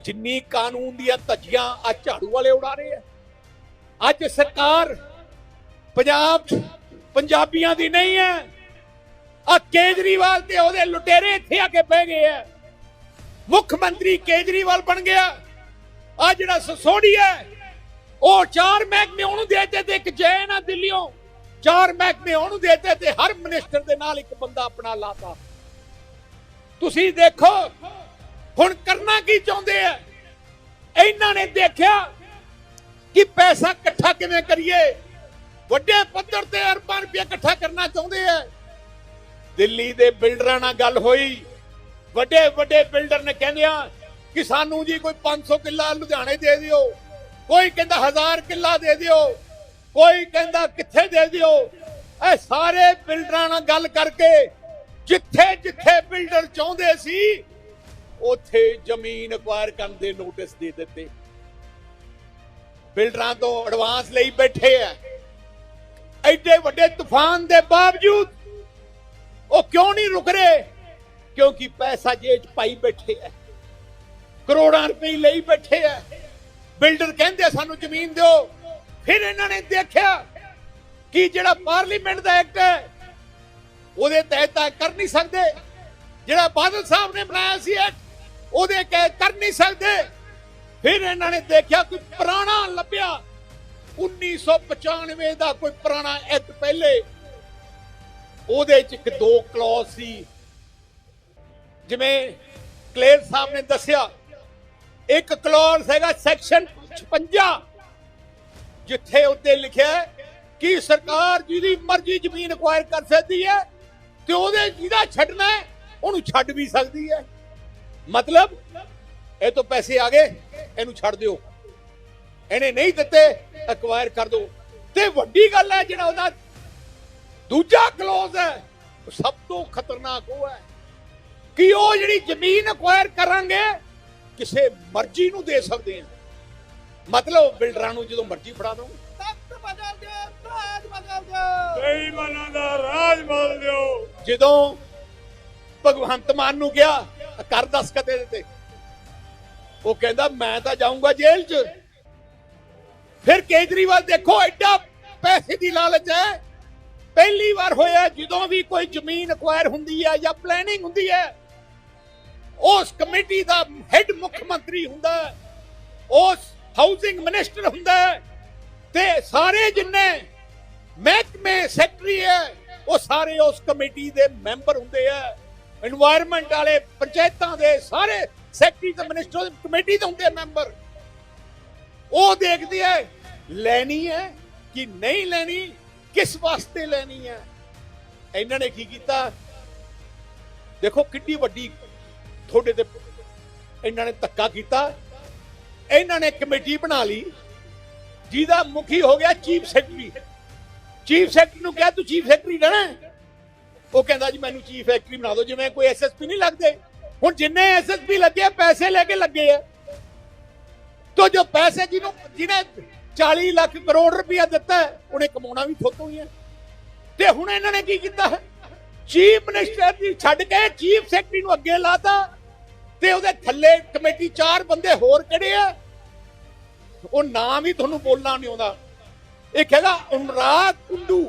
ਜਿੰਨੀ ਕਾਨੂੰਨ ਦੀਆਂ ਧੱਜੀਆਂ ਆ ਝਾੜੂ ਵਾਲੇ ਉਡਾ ਰਹੇ ਆ। ਅੱਜ ਸਰਕਾਰ ਪੰਜਾਬ ਪੰਜਾਬੀਆਂ ਦੀ ਨਹੀਂ ਹੈ। ਆ ਕੇਜਰੀਵਾਲ ਤੇ ਉਹਦੇ ਲੁਟੇਰੇ ਇੱਥੇ ਆ ਕੇ ਬਹਿ ਗਏ ਆ। ਮੁੱਖ ਮੰਤਰੀ ਕੇਜਰੀਵਾਲ ਬਣ ਗਿਆ। ਆ ਜਿਹੜਾ ਸਸੋੜੀ ਹੈ, ਉਹ ਚਾਰ ਮਹਿਕਮੇ ਉਹਨੂੰ ਦੇ ਤੇ ਇੱਕ ਜੈਨ ਆ ਦਿੱਲੀੋਂ ਚਾਰ ਮਹਿਕਮੇ ਉਹਨੂੰ ਦੇ ਦਿੱਤੇ ਤੇ ਹਰ ਮਿਨਿਸਟਰ ਦੇ ਨਾਲ ਇੱਕ ਬੰਦਾ ਆਪਣਾ ਲਾਤਾ। ਤੁਸੀਂ ਦੇਖੋ ਹੁਣ ਕਰਨਾ ਕੀ ਚਾਹੁੰਦੇ ਆ? ਇਹਨਾਂ ਨੇ ਦੇਖਿਆ ਕਿ ਪੈਸਾ ਇਕੱਠਾ ਕਿਵੇਂ ਕਰੀਏ? ਵੱਡੇ ਪੱਧਰ ਤੇ ਅਰਬਾਂ ਰੁਪਏ ਇਕੱਠਾ ਕਰਨਾ ਚਾਹੁੰਦੇ ਆ। ਦਿੱਲੀ ਦੇ ਬਿਲਡਰਾਂ ਨਾਲ ਗੱਲ ਹੋਈ। ਵੱਡੇ ਵੱਡੇ ਬਿਲਡਰ ਨੇ ਕਹਿੰਦਿਆ ਕਿ ਸਾਨੂੰ ਜੀ ਕੋਈ 500 ਕਿੱਲਾ ਲੁਧਿਆਣੇ ਦੇ ਦਿਓ, ਕੋਈ ਕਹਿੰਦਾ 1000 ਕਿੱਲਾ ਦੇ ਦਿਓ, ਕੋਈ ਕਹਿੰਦਾ ਕਿੱਥੇ ਦੇ ਦਿਓ। ਇਹ ਸਾਰੇ ਬਿਲਡਰਾਂ ਨਾਲ ਗੱਲ ਕਰਕੇ ਜਿੱਥੇ ਜਿੱਥੇ ਬਿਲਡਰ ਚਾਹੁੰਦੇ ਸੀ ਉੱਥੇ ਜ਼ਮੀਨ ਅਕਵਾਇਰ ਕਰਨ ਦੇ ਨੋਟਿਸ ਦੇ ਦਿੱਤੇ। ਬਿਲਡਰਾਂ ਤੋਂ ਐਡਵਾਂਸ ਲਈ ਬੈਠੇ ਆ। ਐਡੇ ਵੱਡੇ ਤੂਫਾਨ ਦੇ ਬਾਵਜੂਦ ਉਹ ਕਿਉਂ ਨਹੀਂ ਰੁਕ ਰਹੇ? ਕਿਉਂਕਿ ਪੈਸਾ ਜੇਬ 'ਚ ਪਾਈ ਬੈਠੇ ਆ। ਕਰੋੜਾਂ ਰੁਪਏ ਲਈ ਬੈਠੇ ਆ। ਬਿਲਡਰ ਕਹਿੰਦੇ ਸਾਨੂੰ ਜ਼ਮੀਨ ਦਿਓ। ਫਿਰ ਇਹਨਾਂ ਨੇ ਦੇਖਿਆ ਕਿ ਜਿਹੜਾ ਪਾਰਲੀਮੈਂਟ ਦਾ ਐਕਟ ਹੈ, ਉਹਦੇ ਤਹਿਤ ਤਾਂ ਕਰ ਨਹੀਂ ਸਕਦੇ। ਜਿਹੜਾ ਬਾਦਲ ਸਾਹਿਬ ਨੇ ਬਣਾਇਆ ਸੀ ਐਕਟ ਉਹਦੇ ਕਹਿ ਕਰ ਨਹੀਂ ਸਕਦੇ। ਫਿਰ ਇਹਨਾਂ ਨੇ ਦੇਖਿਆ ਕੋਈ ਪੁਰਾਣਾ ਲੱਭਿਆ। 1995 ਦਾ ਕੋਈ ਪੁਰਾਣਾ ਐਕਟ ਪਹਿਲੇ। ਉਹਦੇ ਚ ਇੱਕ ਦੋ ਕਲੌਜ਼ ਸੀ। ਜਿਵੇਂ ਕਲੇਰ ਸਾਹਿਬ ਨੇ ਦੱਸਿਆ, ਇੱਕ ਕਲੌਜ਼ ਹੈਗਾ ਸੈਕਸ਼ਨ 56 ਜਿੱਥੇ ਉੱਤੇ ਲਿਖਿਆ ਕਿ ਸਰਕਾਰ ਜਿਹਦੀ ਮਰਜ਼ੀ ਜ਼ਮੀਨ ਅਕਵਾਇਰ ਕਰ ਸਕਦੀ ਹੈ ਤੇ ਉਹਦੇ ਜਿਹਦਾ ਛੱਡਣਾ ਉਹਨੂੰ ਛੱਡ ਵੀ ਸਕਦੀ ਹੈ। ਮਤਲਬ ਇਹ ਤੋਂ ਪੈਸੇ ਆ ਗਏ ਇਹਨੂੰ ਛੱਡ ਦਿਓ। ਇਹਨੇ ਨਹੀਂ ਦਿੱਤੇ ਅਕਵਾਇਰ ਕਰ ਦਿਓ। ਤੇ ਵੱਡੀ ਗੱਲ ਹੈ ਜਿਹੜਾ ਉਹਦਾ ਦੂਜਾ ਕਲੋਜ਼ ਹੈ ਸਭ ਤੋਂ ਖਤਰਨਾਕ ਉਹ ਹੈ ਕਿ ਉਹ ਜਿਹੜੀ ਜ਼ਮੀਨ ਅਕਵਾਇਰ ਕਰਾਂਗੇ ਕਿਸੇ ਮਰਜ਼ੀ ਨੂੰ ਦੇ ਸਕਦੇ ਆ ਮਤਲਬ ਬਿਲਡਰਾਂ ਨੂੰ ਜਦੋਂ ਮਰਜ਼ੀ ਫੜਾ ਦੋ ਤਖਤ ਬਦਲ ਦਿਓ ਤਾਜ ਬਦਲ ਦਿਓ। ਬੇਈਮਾਨਾਂ ਦਾ ਰਾਜ ਬੋਲ ਦਿਓ। ਜਦੋਂ ਭਗਵੰਤ ਮਾਨ ਨੂੰ ਗਿਆ ਕਰ ਦਸਕਤ ਇਹਦੇ ਤੇ। ਉਹ ਕਹਿੰਦਾ, ਮੈਂ ਤਾਂ ਜਾਊਂਗਾ ਜੇਲ੍ਹ 'ਚ। ਫਿਰ ਕੇਜਰੀਵਾਲ ਦੇਖੋ, ਐਡਾ ਪੈਸੇ ਦੀ ਲਾਲਚ ਹੈ। ਪਹਿਲੀ ਵਾਰ ਹੋਇਆ, ਜਦੋਂ ਵੀ ਕੋਈ ਜ਼ਮੀਨ ਅਕਵਾਇਰ ਹੁੰਦੀ ਹੈ ਜਾਂ ਪਲੈਨਿੰਗ ਹੁੰਦੀ ਹੈ, ਉਸ ਕਮੇਟੀ ਦਾ ਹੈੱਡ ਮੁੱਖ ਮੰਤਰੀ ਹੁੰਦਾ ਉਸ ਹਾਊਸਿੰਗ ਮਿਨਿਸਟਰ ਹੁੰਦਾ ਤੇ ਸਾਰੇ ਜਿੰਨੇ ਮਹਿਕਮੇ ਸੈਕਟਰੀ ਹੈ, ਉਹ ਸਾਰੇ ਉਸ ਕਮੇਟੀ ਦੇ ਮੈਂਬਰ ਹੁੰਦੇ ਆ এনवायरमेंट ਵਾਲੇ ਪੰਚਾਇਤਾਂ ਦੇ ਸਾਰੇ ਸੈਕਟਰੀ ਤੇ ਮਿਨਿਸਟਰ ਕਮੇਟੀ ਦੇ ਹੁੰਦੇ ਮੈਂਬਰ ਉਹ ਦੇਖਦੀ ਹੈ, ਲੈਣੀ ਹੈ ਕਿ ਨਹੀਂ ਲੈਣੀ, ਕਿਸ ਵਾਸਤੇ ਲੈਣੀ ਹੈ? ਇਹਨਾਂ ਨੇ ਕੀ ਕੀਤਾ? ਦੇਖੋ ਕਿੱਡੀ ਵੱਡੀ ਤੁਹਾਡੇ ਤੇ ਇਹਨਾਂ ਨੇ ਧੱਕਾ ਕੀਤਾ। ਇਹਨਾਂ ਨੇ ਕਮੇਟੀ ਬਣਾ ਲਈ, ਜਿਹਦਾ ਮੁਖੀ ਹੋ ਗਿਆ ਚੀਫ ਸੈਕਟਰੀ। ਚੀਫ ਸੈਕਟਰੀ ਨੂੰ ਕਿਹਾ, ਤੂੰ ਚੀਫ ਸੈਕਟਰੀ ਰਹਿਣਾ ਉਹ ਕਹਿੰਦਾ ਜੀ, ਮੈਨੂੰ ਚੀਫ ਸੈਕਟਰੀ ਬਣਾ ਦਿਓ, ਜਿਵੇਂ ਕੋਈ ਐਸਐਸਪੀ ਨਹੀਂ ਲੱਗਦੇ। ਹੁਣ ਜਿੰਨੇ ਐਸਐਸਪੀ ਲੱਗੇ ਪੈਸੇ ਲੈ ਕੇ ਲੱਗੇ ਆ। ਤੋ ਜੋ ਪੈਸੇ ਜਿਹਨੂੰ ਜਿਹਨੇ 40 ਲੱਖ ਕਰੋੜ ਰੁਪਇਆ ਦਿੱਤਾ, ਉਹਨੇ ਕਮਾਉਣਾ ਵੀ ਥੋਤੋਂ ਹੀ ਹੈ ਤੇ ਹੁਣ ਇਹਨਾਂ ਨੇ ਕੀ ਕੀਤਾ? ਚੀਫ ਮਿਨਿਸਟਰ ਦੀ ਛੱਡ ਕੇ ਚੀਫ ਸੈਕਟਰੀ ਨੂੰ ਅੱਗੇ ਲਾਤਾ ਤੇ ਉਹਦੇ ਥੱਲੇ ਕਮੇਟੀ ਚਾਰ ਬੰਦੇ ਹੋਰ ਕਿਹੜੇ ਆ? ਉਹ ਨਾਮ ਹੀ ਤੁਹਾਨੂੰ ਬੋਲਣਾ ਨਹੀਂ ਆਉਂਦਾ। ਇੱਕ ਹੈਗਾ ਉਮਰਾਤ ਕੁੰਡੂ।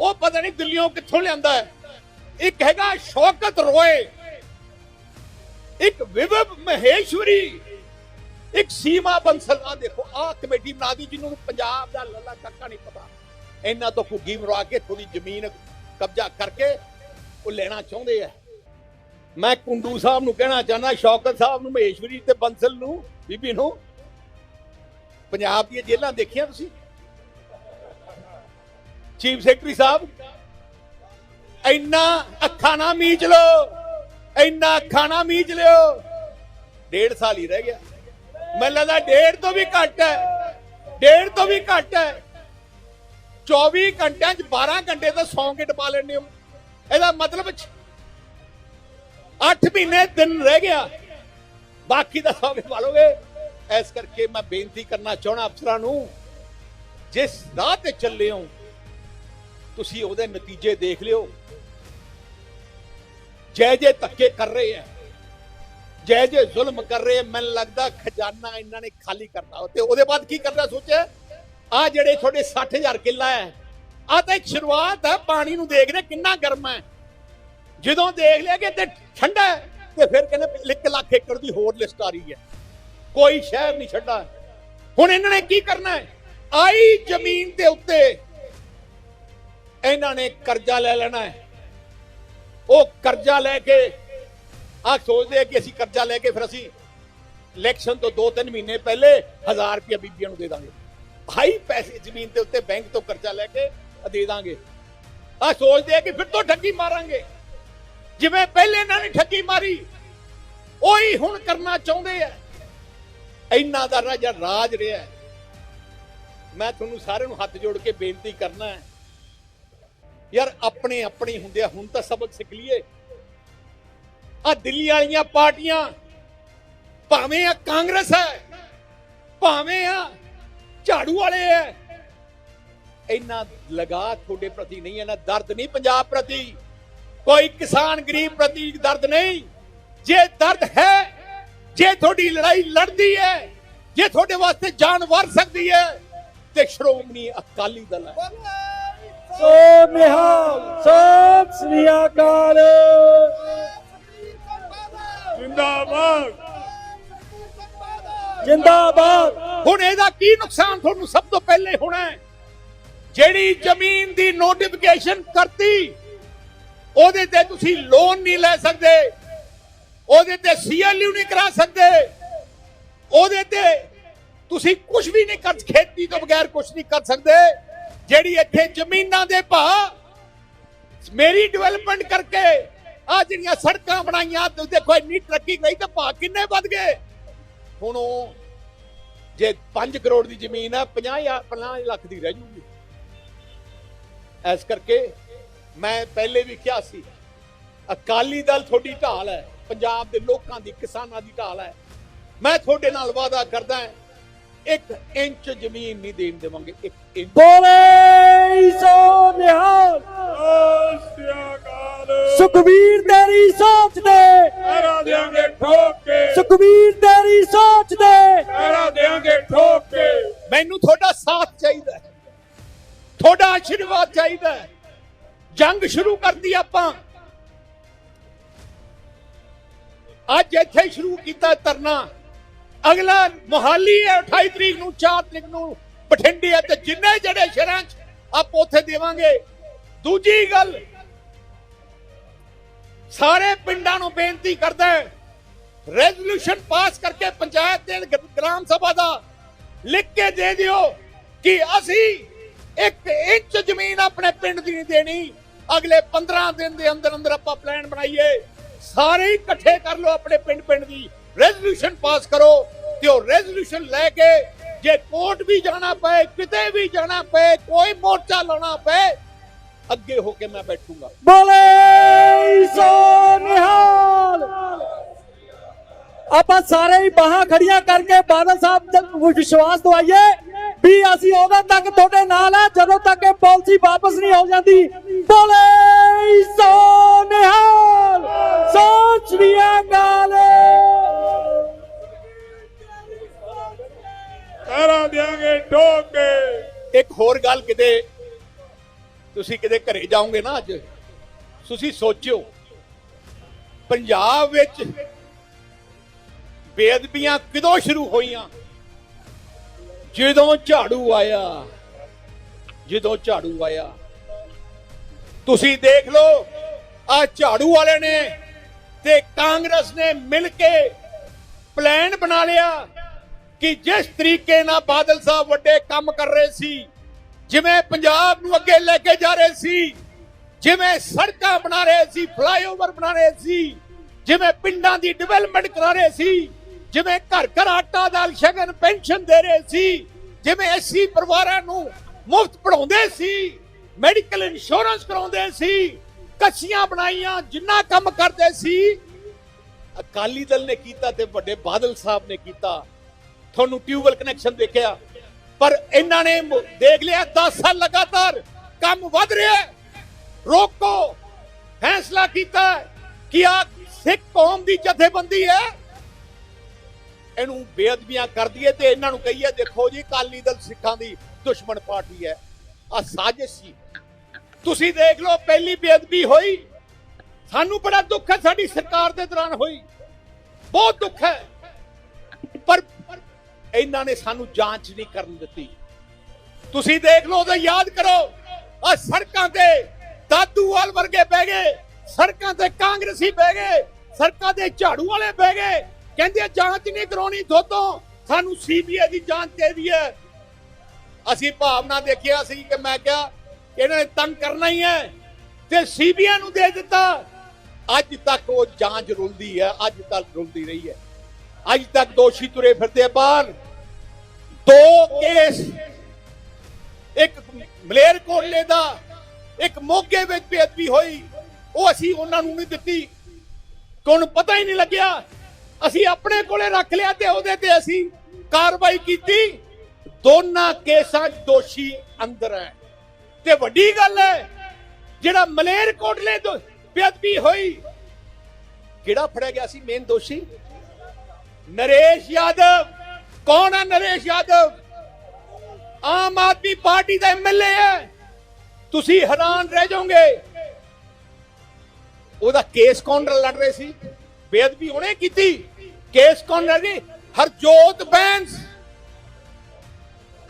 ਉਹ ਪਤਾ ਨਹੀਂ ਦਿੱਲੀੋਂ ਕਿੱਥੋਂ ਲਿਆਂਦਾ ਹੈ। ਇੱਕ ਹੈਗਾ ਸ਼ੌਕਤ ਰੋਏ, ਇੱਕ ਵਿਵਵ ਮਹੇਸ਼ਵਰੀ, ਇੱਕ ਸੀਮਾ ਬੰਸਲ। ਦੇਖੋ ਆ ਕਮੇਟੀ ਬਣਾ ਦੀ ਜਿਹਨੂੰ ਪੰਜਾਬ ਦਾ ਲੱਲਾ ਕੱਕਾ ਨਹੀਂ ਪਤਾ। ਇਹਨਾਂ ਤੋਂ ਘੁੱਗੀ ਮਰਵਾ ਕੇ ਥੋੜੀ ਜ਼ਮੀਨ ਕਬਜ਼ਾ ਕਰਕੇ ਉਹ ਲੈਣਾ ਚਾਹੁੰਦੇ ਆ। ਮੈਂ ਕੁੰਡੂ ਸਾਹਿਬ ਨੂੰ ਕਹਿਣਾ ਚਾਹੁੰਦਾ, ਸ਼ੌਕਤ ਸਾਹਿਬ ਨੂੰ, ਮਹੇਸ਼ਵਰੀ ਤੇ ਬੰਸਲ ਨੂੰ, ਬੀਬੀ ਨੂੰ, ਪੰਜਾਬ ਦੀਆਂ ਜੇਲ੍ਹਾਂ ਦੇਖੀਆਂ ਤੁਸੀਂ? ਚੀਫ ਸੈਕਟਰੀ ਸਾਹਿਬ, ਇੰਨਾ ਅੱਖਾਂ ਨਾ ਮੀਚ ਲਓ, ਇੰਨਾ ਅੱਖਾਂ ਨਾ ਮੀਚ ਲਿਓ। ਡੇਢ ਸਾਲ ਹੀ ਰਹਿ ਗਿਆ। ਮੈਨੂੰ ਲੱਗਦਾ ਡੇਢ ਤੋਂ ਵੀ ਘੱਟ ਹੈ, ਡੇਢ ਤੋਂ ਵੀ ਘੱਟ ਹੈ। 24 ਘੰਟਿਆਂ ਚ 12 ਘੰਟੇ ਤਾਂ ਸੌਂ ਕੇ ਟਪਾ ਲੈਣੇ ਹੋ। ਇਹਦਾ ਮਤਲਬ 8 ਮਹੀਨੇ ਦਿਨ ਰਹਿ ਗਿਆ। ਬਾਕੀ ਦਾ ਸੌਂ ਕੇ ਪਾਲੋਗੇ ਇਸ ਕਰਕੇ ਮੈਂ ਬੇਨਤੀ ਕਰਨਾ ਚਾਹਣਾ ਅਫਸਰਾਂ ਨੂੰ, ਜਿਸ ਰਾਹ ਤੇ ਚੱਲੇ ਹੋ ਤੁਸੀਂ ਉਹਦੇ ਨਤੀਜੇ ਦੇਖ ਲਿਓ। ਜੈ ਜੈ ਧੱਕੇ ਕਰ ਰਹੇ ਆ ਜੈ ਜੈ ਜ਼ੁਲਮ ਕਰ ਰਹੇ ਮੈਨੂੰ ਲੱਗਦਾ ਖਜ਼ਾਨਾ ਇਹਨਾਂ ਨੇ ਖਾਲੀ ਕਰਨਾ ਤੇ ਉਹਦੇ ਬਾਅਦ ਕੀ ਕਰਨਾ ਸੋਚਿਆ? ਆ ਜਿਹੜੇ ਤੁਹਾਡੇ 60000 ਕਿੱਲਾ ਹੈ ਆ ਤਾਂ ਇੱਕ ਸ਼ੁਰੂਆਤ ਹੈ ਪਾਣੀ ਨੂੰ ਦੇਖਦੇ ਕਿੰਨਾ ਗਰਮ ਹੈ ਜਦੋਂ ਦੇਖ ਲਿਆ ਕਿ ਤੇ ਠੰਡਾ ਹੈ ਤੇ ਫਿਰ ਕਹਿੰਦੇ 1 ਲੱਖ ਏਕੜ ਦੀ ਹੋਰ ਲਿਸਟ ਆ ਰਹੀ ਹੈ ਕੋਈ ਸ਼ਹਿਰ ਨਹੀਂ ਛੱਡਾ ਹੁਣ ਇਹਨਾਂ ਨੇ ਕੀ ਕਰਨਾ ਹੈ ਆਈ ਜ਼ਮੀਨ ਦੇ ਉੱਤੇ ਇਹਨਾਂ ਨੇ ਕਰਜ਼ਾ ਲੈ ਲੈਣਾ ਹੈ। ਉਹ ਕਰਜ਼ਾ ਲੈ ਕੇ ਆ ਸੋਚਦੇ ਆ ਕਿ ਅਸੀਂ ਕਰਜ਼ਾ ਲੈ ਕੇ ਫਿਰ ਅਸੀਂ ਇਲੈਕਸ਼ਨ ਤੋਂ 2-3 ਮਹੀਨੇ ਪਹਿਲੇ 1000 ਰੁਪਏ ਬੀਬੀਆਂ ਨੂੰ ਦੇ ਦਾਂਗੇ। ਹਾਈ ਪੈਸੇ ਜ਼ਮੀਨ ਦੇ ਉੱਤੇ ਬੈਂਕ ਤੋਂ ਕਰਜ਼ਾ ਲੈ ਕੇ ਦੇ ਦਾਂਗੇ। ਆ ਸੋਚਦੇ ਆ ਕਿ ਫਿਰ ਤੋਂ ਠੱਗੀ ਮਾਰਾਂਗੇ। ਜਿਵੇਂ ਪਹਿਲੇ ਇਹਨਾਂ ਨੇ ਠੱਗੀ ਮਾਰੀ, ਉਹੀ ਹੁਣ ਕਰਨਾ ਚਾਹੁੰਦੇ ਆ। ਇੰਨਾ ਦਾ ਰਾਜਾ ਰਾਜ ਰਿਹਾ ਮੈਂ ਤੁਹਾਨੂੰ ਸਾਰਿਆਂ ਨੂੰ ਹੱਥ ਜੋੜ ਕੇ ਬੇਨਤੀ ਕਰਨਾ ਹੈ ਯਾਰ ਆਪਣੇ ਆਪਣੇ ਹੁੰਦੇ ਆ, ਹੁਣ ਤਾਂ ਸਬਕ ਸਿੱਖ ਲਈਏ। ਆ ਦਿੱਲੀ ਵਾਲੀਆਂ ਪਾਰਟੀਆਂ ਭਾਵੇਂ ਆ ਕਾਂਗਰਸ ਹੈ, ਭਾਵੇਂ ਆ ਝਾੜੂ ਵਾਲੇ ਹੈ ਇੰਨਾ ਲਗਾ ਤੁਹਾਡੇ ਪ੍ਰਤੀ ਨਹੀਂ ਹੈ ਨਾ ਦਰਦ ਨਹੀਂ ਪੰਜਾਬ ਪ੍ਰਤੀ। ਕੋਈ ਕਿਸਾਨ ਗਰੀਬ ਪ੍ਰਤੀ ਦਰਦ ਨਹੀਂ। ਜੇ ਦਰਦ ਹੈ, ਜੇ ਤੁਹਾਡੀ ਲੜਾਈ ਲੜਦੀ ਹੈ, ਜੇ ਤੁਹਾਡੇ ਵਾਸਤੇ ਜਾਨ ਵਰ ਸਕਦੀ ਹੈ, ਤੇ ਸ਼੍ਰੋਮਣੀ ਅਕਾਲੀ ਦਲ ਹੈ। ਸੋ ਨਿਹਾਲ ਸਤਿ ਸ੍ਰੀ ਅਕਾਲ। ਜਿੰਦਾਬਾਦ। ਜਿੰਦਾਬਾਦ। ਹੁਣ ਇਹਦਾ ਕੀ ਨੁਕਸਾਨ ਤੁਹਾਨੂੰ ਸਭ ਤੋਂ ਪਹਿਲੇ ਹੋਣਾ ਹੈ? ਜਿਹੜੀ ਜ਼ਮੀਨ ਦੀ ਨੋਟੀਫਿਕੇਸ਼ਨ ਕਰਤੀ ਉਹਦੇ ਤੇ ਤੁਸੀਂ ਲੋਨ ਨਹੀਂ ਲੈ ਸਕਦੇ। ਉਹਦੇ ਤੇ ਸੀਐਲਯੂ ਨਹੀਂ ਕਰਾ ਸਕਦੇ। ਉਹਦੇ ਤੇ ਤੁਸੀਂ ਕੁਝ ਵੀ ਨਹੀਂ ਕਰ ਖੇਤੀ ਤੋਂ ਬਗੈਰ ਕੁਝ ਨਹੀਂ ਕਰ ਸਕਦੇ। ਜਿਹੜੀ ਇੱਥੇ ਜ਼ਮੀਨਾਂ ਦੇ ਭਾਅ ਮੇਰੀ ਡਿਵੈਲਪਮੈਂਟ ਕਰਕੇ ਆ ਜਿਹੜੀਆਂ ਸੜਕਾਂ ਬਣਾਈਆਂ ਤੁਸੀਂ ਦੇਖੋ ਇੰਨੀ ਤਰੱਕੀ ਗਈ ਤਾਂ ਭਾਅ ਕਿੰਨੇ ਵੱਧ ਗਏ। ਹੁਣ ਉਹ ਜੇ 5 ਕਰੋੜ ਦੀ ਜ਼ਮੀਨ ਹੈ 50 ਜਾਂ 50 ਲੱਖ ਦੀ ਰਹਿ ਜੂਗੀ। ਇਸ ਕਰਕੇ ਮੈਂ ਪਹਿਲੇ ਵੀ ਕਿਹਾ ਸੀ, ਅਕਾਲੀ ਦਲ ਤੁਹਾਡੀ ਢਾਲ ਹੈ, ਪੰਜਾਬ ਦੇ ਲੋਕਾਂ ਦੀ ਕਿਸਾਨਾਂ ਦੀ ਢਾਲ ਹੈ। ਮੈਂ ਤੁਹਾਡੇ ਨਾਲ ਵਾਅਦਾ ਕਰਦਾ ਹਾਂ ਇੱਕ ਇੰਚ ਜ਼ਮੀਨ ਨਹੀਂ ਦੇਣ ਦੇਵਾਂਗੇ ਇੱਕ ਇੰਚ। ਬੋਲੇ ਸੋ ਨਿਹਾਲ। ਸੁਖਬੀਰ ਤੇਰੀ ਸੋਚ ਦੇ। ਪੈਰਾ ਦੇਾਂਗੇ ਠੋਕ। ਕੇ ਸੁਖਬੀਰ ਤੇਰੀ ਸੋਚ ਦੇ। ਪੈਰਾ ਦੇਾਂਗੇ ਠੋਕ। ਕੇ ਮੈਨੂੰ ਤੁਹਾਡਾ ਸਾਥ ਚਾਹੀਦਾ ਹੈ। ਤੁਹਾਡਾ ਆਸ਼ੀਰਵਾਦ ਚਾਹੀਦਾ ਹੈ। ਜੰਗ ਸ਼ੁਰੂ ਕਰਦੀ ਆਪਾਂ। ਅੱਜ ਇੱਥੇ ਸ਼ੁਰੂ ਕੀਤਾ ਧਰਨਾ। ਅਗਲਾ ਮੁਹਾਲੀ ਹੈ 28 ਤਰੀਕ ਨੂੰ 4 ਤਰੀਕ ਨੂੰ ਬਠਿੰਡੇ ਹੈ ਤੇ ਜਿੰਨੇ ਜਿਹੜੇ ਸ਼ਹਿਰਾਂ 'ਚ ਆਪ ਉੱਥੇ ਦੇਵਾਂਗੇ। ਦੂਜੀ ਗੱਲ, ਸਾਰੇ ਪਿੰਡਾਂ ਨੂੰ ਬੇਨਤੀ ਕਰਦਾ ਹੈ ਰੈਜ਼ੋਲੂਸ਼ਨ ਪਾਸ ਕਰਕੇ ਪੰਚਾਇਤ ਦੇ ਗ੍ਰਾਮ ਸਭਾ ਦਾ ਲਿਖ ਕੇ ਦੇ ਦਿਓ ਕਿ ਅਸੀਂ ਇੱਕ ਇੰਚ ਜ਼ਮੀਨ ਆਪਣੇ ਪਿੰਡ ਦੀ ਨਹੀਂ ਦੇਣੀ। ਅਗਲੇ 15 ਦਿਨ ਦੇ ਅੰਦਰ ਅੰਦਰ ਆਪਾਂ ਪਲਾਨ ਬਣਾਈਏ। ਸਾਰੇ ਇਕੱਠੇ ਕਰ ਲਓ ਆਪਣੇ ਪਿੰਡ ਪਿੰਡ ਦੀ। ਰੈਜ਼ੋਲੂਸ਼ਨ ਪਾਸ ਕਰੋ ਤੇ ਉਹ ਰੈਜ਼ੋਲੂਸ਼ਨ ਲੈ ਕੇ ਜੇ ਕੋਰਟ ਵੀ ਜਾਣਾ ਪਏ, ਕਿਤੇ ਵੀ ਜਾਣਾ ਪਏ, ਕੋਈ ਮੋਰਚਾ ਲਾਉਣਾ ਪਏ, ਅੱਗੇ ਹੋ ਕੇ ਮੈਂ ਬੈਠੂੰਗਾ। ਬੋਲੇ ਸੋ ਨਿਹਾਲ। ਆਪਾਂ ਸਾਰੇ ਹੀ ਬਾਹਾਂ ਖੜੀਆਂ ਕਰਕੇ ਬਾਦਲ ਸਾਹਿਬ ਤੱਕ ਵਿਸ਼ਵਾਸ ਦਵਾਈਏ। ਵੀ ਅਸੀਂ ਉਦੋਂ ਤੱਕ ਤੁਹਾਡੇ ਨਾਲ ਆ ਜਦੋਂ ਤੱਕ ਇਹ ਪਾਲਿਸੀ ਵਾਪਸ ਨਹੀਂ ਹੋ ਜਾਂਦੀ। ਬੋਲੇ ਸੋ ਨਿਹਾਲ ਸਤਿ ਸ੍ਰੀ ਅਕਾਲ। ਪੈਰਾ ਦੇਾਂਗੇ ਠੋਕ। ਕੇ ਇੱਕ ਹੋਰ ਗੱਲ ਕਿਤੇ ਤੁਸੀਂ ਕਿਤੇ ਘਰੇ ਜਾਓਗੇ ਨਾ ਅੱਜ ਤੁਸੀਂ ਸੋਚਿਓ ਪੰਜਾਬ ਵਿੱਚ ਬੇਅਦਬੀਆਂ ਕਦੋਂ ਸ਼ੁਰੂ ਹੋਈਆਂ? ਜਦੋਂ ਝਾੜੂ ਆਇਆ, ਜਦੋਂ ਝਾੜੂ ਆਇਆ, ਤੁਸੀਂ ਦੇਖ ਲਓ, ਆ ਝਾੜੂ ਵਾਲੇ ਨੇ ਤੇ ਕਾਂਗਰਸ ਨੇ ਮਿਲ ਕੇ ਪਲਾਨ ਬਣਾ ਲਿਆ ਕਿ ਜਿਸ ਤਰੀਕੇ ਨਾਲ ਬਾਦਲ ਸਾਹਿਬ ਵੱਡੇ ਕੰਮ ਕਰ ਰਹੇ ਸੀ, ਜਿਵੇਂ ਪੰਜਾਬ ਨੂੰ ਅੱਗੇ ਲੈ ਕੇ ਜਾ ਰਹੇ ਸੀ, ਜਿਵੇਂ ਸੜਕਾਂ ਬਣਾ ਰਹੇ ਸੀ ਫਲਾਈਓਵਰ ਬਣਾ ਰਹੇ ਸੀ, ਜਿਵੇਂ ਪਿੰਡਾਂ ਦੀ ਡਿਵੈਲਪਮੈਂਟ ਕਰਾ ਰਹੇ ਸੀ ਜਿਵੇਂ ਘਰ ਘਰ ਆਟਾ ਦਾਲ ਸ਼ਗਨ ਪੈਨਸ਼ਨ ਦੇ ਰਹੇ ਸੀ, ਜਿਵੇਂ ਐਸੀ ਪਰਿਵਾਰਾਂ ਨੂੰ ਮੁਫਤ ਪੜਾਉਂਦੇ ਸੀ ਮੈਡੀਕਲ ਇੰਸ਼ੋਰੈਂਸ ਕਰਾਉਂਦੇ ਸੀ ਕੱਚੀਆਂ ਬਣਾਈਆਂ, ਜਿੰਨਾ ਕੰਮ ਕਰਦੇ ਸੀ। ਅਕਾਲੀ ਦਲ ਨੇ ਕੀਤਾ ਤੇ ਵੱਡੇ ਬਾਦਲ ਸਾਹਿਬ ਨੇ ਕੀਤਾ। ਤੁਹਾਨੂੰ ਟਿਊਬਲ ਕਨੈਕਸ਼ਨ ਦੇਖਿਆ। ਪਰ ਇਹਨਾਂ ਨੇ ਦੇਖ ਲਿਆ 10 ਸਾਲ ਲਗਾਤਾਰ ਕੰਮ ਵੱਧ ਰਿਹਾ ਰੋਕੋ, ਫੈਸਲਾ ਕੀਤਾ ਕਿ ਆ ਸਿੱਖ ਕੌਮ ਦੀ ਜਥੇਬੰਦੀ ਹੈ। ਇਹਨੂੰ ਬੇਅਦਬੀਆਂ ਕਰਦੀ ਹੈ ਤੇ ਇਹਨਾਂ ਨੂੰ ਕਹੀਏ, ਦੇਖੋ ਜੀ, ਅਕਾਲੀ ਦਲ ਸਿੱਖਾਂ ਦੀ ਦੁਸ਼ਮਣ ਪਾਰਟੀ ਹੈ। ਆ ਸਾਜ਼ਿਸ਼ ਸੀ ਤੁਸੀਂ ਦੇਖ ਲਓ, ਪਹਿਲੀ ਬੇਅਦਬੀ ਹੋਈ। ਸਾਨੂੰ ਬੜਾ ਦੁੱਖ ਹੈ, ਸਾਡੀ ਸਰਕਾਰ ਦੇ ਦੌਰਾਨ ਹੋਈ। ਬਹੁਤ ਦੁੱਖ ਹੈ। ਪਰ ਇਹਨਾਂ ਨੇ ਸਾਨੂੰ ਜਾਂਚ ਨਹੀਂ ਕਰਨ ਦਿੱਤੀ। ਤੁਸੀਂ ਦੇਖ ਲਓ ਤੇ ਯਾਦ ਕਰੋ। ਆ ਸੜਕਾਂ ਤੇ ਦਾਦੂਵਾਲ ਵਰਗੇ ਬਹਿ ਗਏ। ਸੜਕਾਂ ਤੇ ਕਾਂਗਰਸੀ ਬਹਿ ਗਏ। ਸੜਕਾਂ ਤੇ ਝਾੜੂ ਵਾਲੇ ਬਹਿ ਗਏ। ਕਹਿੰਦੇ ਜਾਂਚ ਨਹੀਂ ਕਰਾਉਣੀ ਥੋਤੋਂ ਸਾਨੂੰ ਸੀਬੀਆਈ ਦੀ ਜਾਂਚ ਚਾਹੀਦੀ ਹੈ। ਅਸੀਂ ਭਾਵਨਾ ਦੇਖਿਆ ਸੀ ਕਿ ਮੈਂ ਕਿਹਾ, ਇਹਨਾਂ ਨੇ ਤੰਗ ਕਰਨਾ ਹੀ ਹੈ ਤੇ ਸੀਬੀਆਈ ਨੂੰ ਦੇ ਦਿੱਤਾ। ਅੱਜ ਤੱਕ ਉਹ ਜਾਂਚ ਰੁਲਦੀ ਹੈ, ਅੱਜ ਤੱਕ ਰੁਲਦੀ ਰਹੀ ਹੈ। ਅੱਜ ਤੱਕ ਦੋਸ਼ੀ ਤੁਰੇ ਫਿਰਦੇ ਬਾਹਰ। ਦੋ ਕੇਸ, ਇੱਕ ਮਲੇਰ ਕੋਟਲੇ ਦਾ, ਇੱਕ ਮੋਗੇ ਵਿੱਚ ਬੇਅਦਬੀ ਹੋਈ, ਉਹ ਅਸੀਂ ਉਹਨਾਂ ਨੂੰ ਨਹੀਂ ਦਿੱਤੀ। ਕਿ ਪਤਾ ਹੀ ਨਹੀਂ ਲੱਗਿਆ। ਅਸੀਂ ਆਪਣੇ ਕੋਲੇ ਰੱਖ ਲਿਆ ਤੇ ਉਹਦੇ ਤੇ ਅਸੀਂ ਕਾਰਵਾਈ ਕੀਤੀ। ਦੋਨਾਂ ਕੇਸਾਂ 'ਚ ਦੋਸ਼ੀ ਅੰਦਰ ਹੈ। ਤੇ ਵੱਡੀ ਗੱਲ ਹੈ, ਜਿਹੜਾ ਮਲੇਰ ਕੋਟਲੇ ਤੋਂ ਬੇਅਦਬੀ ਹੋਈ, ਕਿਹੜਾ ਫੜਿਆ ਗਿਆ ਸੀ ਮੇਨ ਦੋਸ਼ੀ? ਨਰੇਸ਼ ਯਾਦਵ। ਕੌਣ ਹੈ ਨਰੇਸ਼ ਯਾਦਵ? ਆਮ ਆਦਮੀ ਪਾਰਟੀ ਦਾ ਐਮਐਲਏ ਹੈ। ਤੁਸੀਂ ਹੈਰਾਨ ਰਹਿ ਜਾਓਗੇ। ਉਹਦਾ ਕੇਸ ਕੌਣ ਲੜ ਰਹੇ ਸੀ? ਬੇਅਦਬੀ ਉਹਨੇ ਕੀਤੀ। ਕੇਸ ਕੌਣ ਲੜ ਰਹੀ ਹਰਜੋਤ ਬੈਂਸ।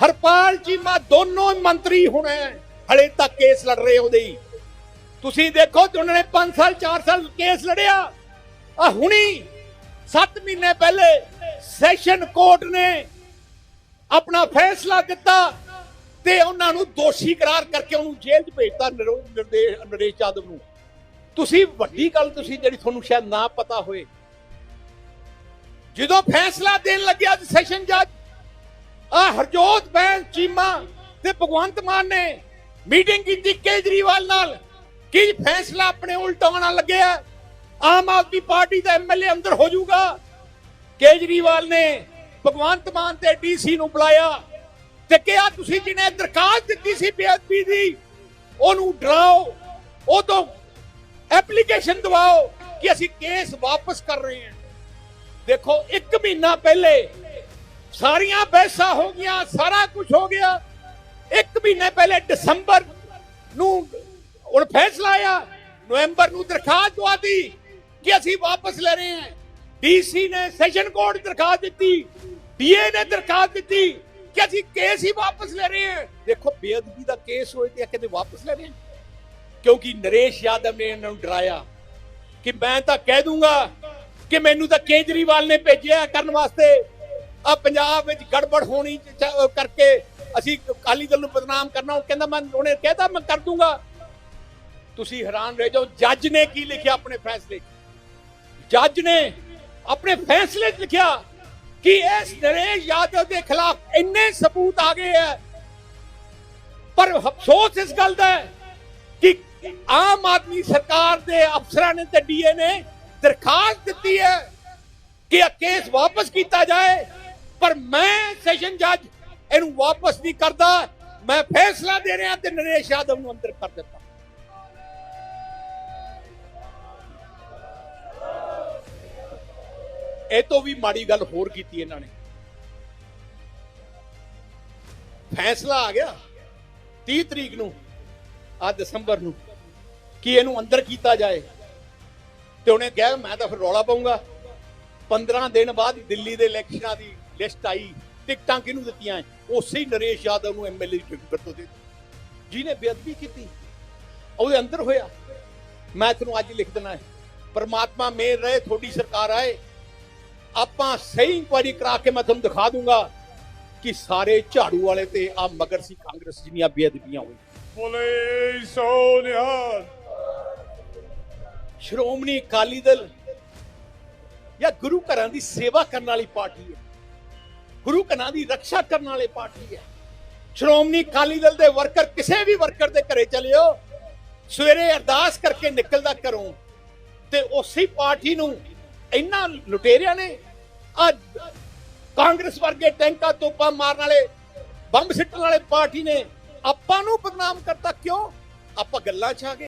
ਹਰਪਾਲ ਚੀਮਾ ਦੋਨੋਂ ਮੰਤਰੀ ਹੁਣ ਹਲੇ ਤੱਕ ਕੇਸ ਲੜ ਰਹੇ ਉਹਦੇ ਹੀ। ਤੁਸੀਂ ਦੇਖੋ ਤੇ ਉਹਨਾਂ ਨੇ 5 ਸਾਲ 4 ਸਾਲ ਕੇਸ ਲੜਿਆ ਆ ਹੁਣੀ 7 ਮਹੀਨੇ ਪਹਿਲੇ ਸੈਸ਼ਨ ਕੋਰਟ ਨੇ ਆਪਣਾ ਫੈਸਲਾ ਦਿੱਤਾ ਤੇ ਉਹਨਾਂ ਨੂੰ ਦੋਸ਼ੀ ਕਰਾਰ ਕਰਕੇ ਉਹਨੂੰ ਜੇਲ੍ਹ 'ਚ ਭੇਜਤਾ ਨਿਰੋ- ਨਰੇਸ਼ ਯਾਦਵ ਨੂੰ। ਤੁਸੀਂ ਵੱਡੀ ਗੱਲ ਤੁਸੀਂ ਜਿਹੜੀ ਤੁਹਾਨੂੰ ਸ਼ਾਇਦ ਨਾ ਪਤਾ ਹੋਏ। ਜਦੋਂ ਫੈਸਲਾ ਦੇਣ ਲੱਗਿਆ ਸੈਸ਼ਨ ਜੱਜ ਆ ਹਰਜੋਤ ਬੈਂਸ ਚੀਮਾ ਤੇ ਭਗਵੰਤ ਮਾਨ ਨੇ ਮੀਟਿੰਗ ਕੀਤੀ ਕੇਜਰੀਵਾਲ ਨਾਲ। ਕੀ ਫੈਸਲਾ ਆਪਣੇ ਉਲਟਾਉਣਾ ਲੱਗਿਆ? ਆਮ ਆਦਮੀ ਪਾਰਟੀ ਦਾ ਐਮਐਲਏ ਅੰਦਰ ਹੋ ਜਾਊਗਾ। ਕੇਜਰੀਵਾਲ ਨੇ ਭਗਵੰਤ ਮਾਨ ਤੇ ਡੀਸੀ ਨੂੰ ਬੁਲਾਇਆ ਤੇ ਕਿਹਾ, ਤੁਸੀਂ ਜਿਹਨੇ ਦਰਖਾਸਤ ਦਿੱਤੀ ਸੀ ਬੇਅਦਬੀ ਦੀ, ਉਹਨੂੰ ਡਰਾਓ। ਉਹ ਤੋਂ ਐਪਲੀਕੇਸ਼ਨ ਦਵਾਓ ਕਿ ਅਸੀਂ ਕੇਸ ਵਾਪਸ ਕਰ ਰਹੇ ਹਾਂ। ਦੇਖੋ 1 ਮਹੀਨਾ ਪਹਿਲੇ ਸਾਰੀਆਂ ਬਹਿਸਾਂ ਹੋ ਗਈਆਂ, ਸਾਰਾ ਕੁਝ ਹੋ ਗਿਆ। 1 ਮਹੀਨੇ ਪਹਿਲੇ ਦਸੰਬਰ ਨੂੰ ਹੁਣ ਫੈਸਲਾ ਆਇਆ, ਨਵੰਬਰ ਨੂੰ ਦਰਖਾਸਤ ਦਵਾਤੀ ਕਿ ਅਸੀਂ ਵਾਪਸ ਲੈ ਰਹੇ ਹਾਂ। ਡੀਸੀ ਨੇ ਸੈਸ਼ਨ ਕੋਰਟ ਦਰਖਾਸਤ ਦਿੱਤੀ, ਡੀਏ ਨੇ ਦਰਖਾਸਤ ਦਿੱਤੀ ਕਿ ਅਸੀਂ ਕੇਸ ਹੀ ਵਾਪਸ ਲੈ ਰਹੇ ਹਾਂ। ਦੇਖੋ, ਬੇਅਦਬੀ ਦਾ ਕੇਸ ਹੋਏ ਤੇ ਕਹਿੰਦੇ ਵਾਪਸ ਲੈ ਰਹੇ ਹਾਂ। ਕਿਉਂਕਿ ਨਰੇਸ਼ ਯਾਦਵ ਨੇ ਇਹਨਾਂ ਨੂੰ ਡਰਾਇਆ ਕਿ ਮੈਂ ਤਾਂ ਕਹਿ ਦੂੰਗਾ ਕਿ ਮੈਨੂੰ ਤਾਂ ਕੇਜਰੀਵਾਲ ਨੇ ਭੇਜਿਆ ਕਰਨ ਵਾਸਤੇ। ਆ ਪੰਜਾਬ ਵਿੱਚ ਗੜਬੜ ਹੋਣੀ ਕਰਕੇ ਅਸੀਂ ਅਕਾਲੀ ਦਲ ਨੂੰ ਬਦਨਾਮ ਕਰਨਾ, ਉਹ ਕਹਿੰਦਾ ਮੈਂ ਉਹਨੇ ਕਹਿਤਾ, ਮੈਂ ਕਰ ਦੂੰਗਾ। ਤੁਸੀਂ ਹੈਰਾਨ ਰਹਿ ਜਾਓ, ਜੱਜ ਨੇ ਕੀ ਲਿਖਿਆ ਆਪਣੇ ਫੈਸਲੇ ਜੱਜ ਨੇ ਆਪਣੇ ਫੈਸਲੇ 'ਚ ਲਿਖਿਆ ਕਿ ਇਸ ਨਰੇਸ਼ ਯਾਦਵ ਦੇ ਖਿਲਾਫ ਇੰਨੇ ਸਬੂਤ ਆ ਗਏ ਹੈ। ਪਰ ਅਫਸੋਸ ਇਸ ਗੱਲ ਦਾ ਹੈ ਕਿ ਆਮ ਆਦਮੀ ਸਰਕਾਰ ਦੇ ਅਫਸਰਾਂ ਨੇ ਤੇ ਡੀਏ ਨੇ ਦਰਖਾਸਤ ਦਿੱਤੀ ਹੈ ਕਿ ਇਹ ਕੇਸ ਵਾਪਸ ਕੀਤਾ ਜਾਏ, ਪਰ ਮੈਂ ਸੈਸ਼ਨ ਜੱਜ ਇਹਨੂੰ ਵਾਪਸ ਨਹੀਂ ਕਰਦਾ। ਮੈਂ ਫੈਸਲਾ ਦੇ ਰਿਹਾ ਤੇ ਨਰੇਸ਼ ਯਾਦਵ ਨੂੰ ਅੰਦਰ ਕਰ ਦਿੱਤਾ ਇਹ ਤੋਂ ਵੀ ਮਾੜੀ ਗੱਲ ਹੋਰ ਕੀਤੀ ਇਹਨਾਂ ਨੇ। ਫੈਸਲਾ ਆ ਗਿਆ। 30 ਤਰੀਕ ਨੂੰ ਆ ਦਸੰਬਰ ਨੂੰ। ਕਿ ਇਹਨੂੰ ਅੰਦਰ ਕੀਤਾ ਜਾਏ। ਤੇ ਉਹਨੇ ਕਿਹਾ, ਮੈਂ ਤਾਂ ਫਿਰ ਰੌਲਾ ਪਾਉਂਗਾ 15 ਦਿਨ ਬਾਅਦ ਦਿੱਲੀ ਦੇ ਇਲੈਕਸ਼ਨਾਂ ਦੀ ਲਿਸਟ ਆਈ, ਟਿਕਟਾਂ ਕਿਹਨੂੰ ਦਿੱਤੀਆਂ? ਉਸੇ ਹੀ ਨਰੇਸ਼ ਯਾਦਵ ਨੂੰ ਐਮਐਲਏ ਦੀ ਟਿਕਟ ਤੋਂ ਦੇ ਜਿਹਨੇ ਬੇਅਦਬੀ ਕੀਤੀ, ਉਹਦੇ ਅੰਦਰ ਹੋਇਆ। ਮੈਂ ਤੁਹਾਨੂੰ ਅੱਜ ਲਿਖ ਦੇਣਾ ਹੈ, ਪਰਮਾਤਮਾ ਮੇਰ ਰਹੇ, ਤੁਹਾਡੀ ਸਰਕਾਰ ਆਏ। ਆਪਾਂ ਸਹੀ ਇਨਕੁਆਇਰੀ ਕਰਾ ਕੇ ਮੈਂ ਤੁਹਾਨੂੰ ਦਿਖਾ ਦੂੰਗਾ ਕਿ ਸਾਰੇ ਝਾੜੂ ਵਾਲੇ ਤੇ ਆ ਮਗਰ ਸੀ ਕਾਂਗਰਸ ਜਿੰਨੀਆਂ ਬੇਅਦਬੀਆਂ ਹੋਈਆਂ। ਬੋਲੇ ਸੋ ਸ਼੍ਰੋਮਣੀ ਅਕਾਲੀ ਦਲ ਜਾਂ ਗੁਰੂ ਘਰਾਂ ਦੀ ਸੇਵਾ ਕਰਨ ਵਾਲੀ ਪਾਰਟੀ ਹੈ। ਗੁਰੂ ਘਰਾਂ ਦੀ ਰੱਖਿਆ ਕਰਨ ਵਾਲੀ ਪਾਰਟੀ ਹੈ। ਸ਼੍ਰੋਮਣੀ ਅਕਾਲੀ ਦਲ ਦੇ ਵਰਕਰ ਕਿਸੇ ਵੀ ਵਰਕਰ ਦੇ ਘਰੇ ਚਲਿਓ, ਸਵੇਰੇ ਅਰਦਾਸ ਕਰਕੇ ਨਿਕਲਦਾ ਘਰੋਂ ਤੇ ਉਸੇ ਪਾਰਟੀ ਨੂੰ ਇੰਨਾ ਲੁਟੇਰਿਆਂ ਨੇ ਅੱਜ ਕਾਂਗਰਸ ਵਰਗੇ ਟੈਂਕਾਂ ਤੋਪਾਂ ਮਾਰਨ ਵਾਲੇ, ਬੰਬ ਸਿੱਟਣ ਵਾਲੇ ਪਾਰਟੀ ਨੇ ਆਪਾਂ ਨੂੰ ਬਦਨਾਮ ਕਰਤਾ ਕਿਉਂ? ਆਪਾਂ ਗੱਲਾਂ ਚ ਆ ਗਏ।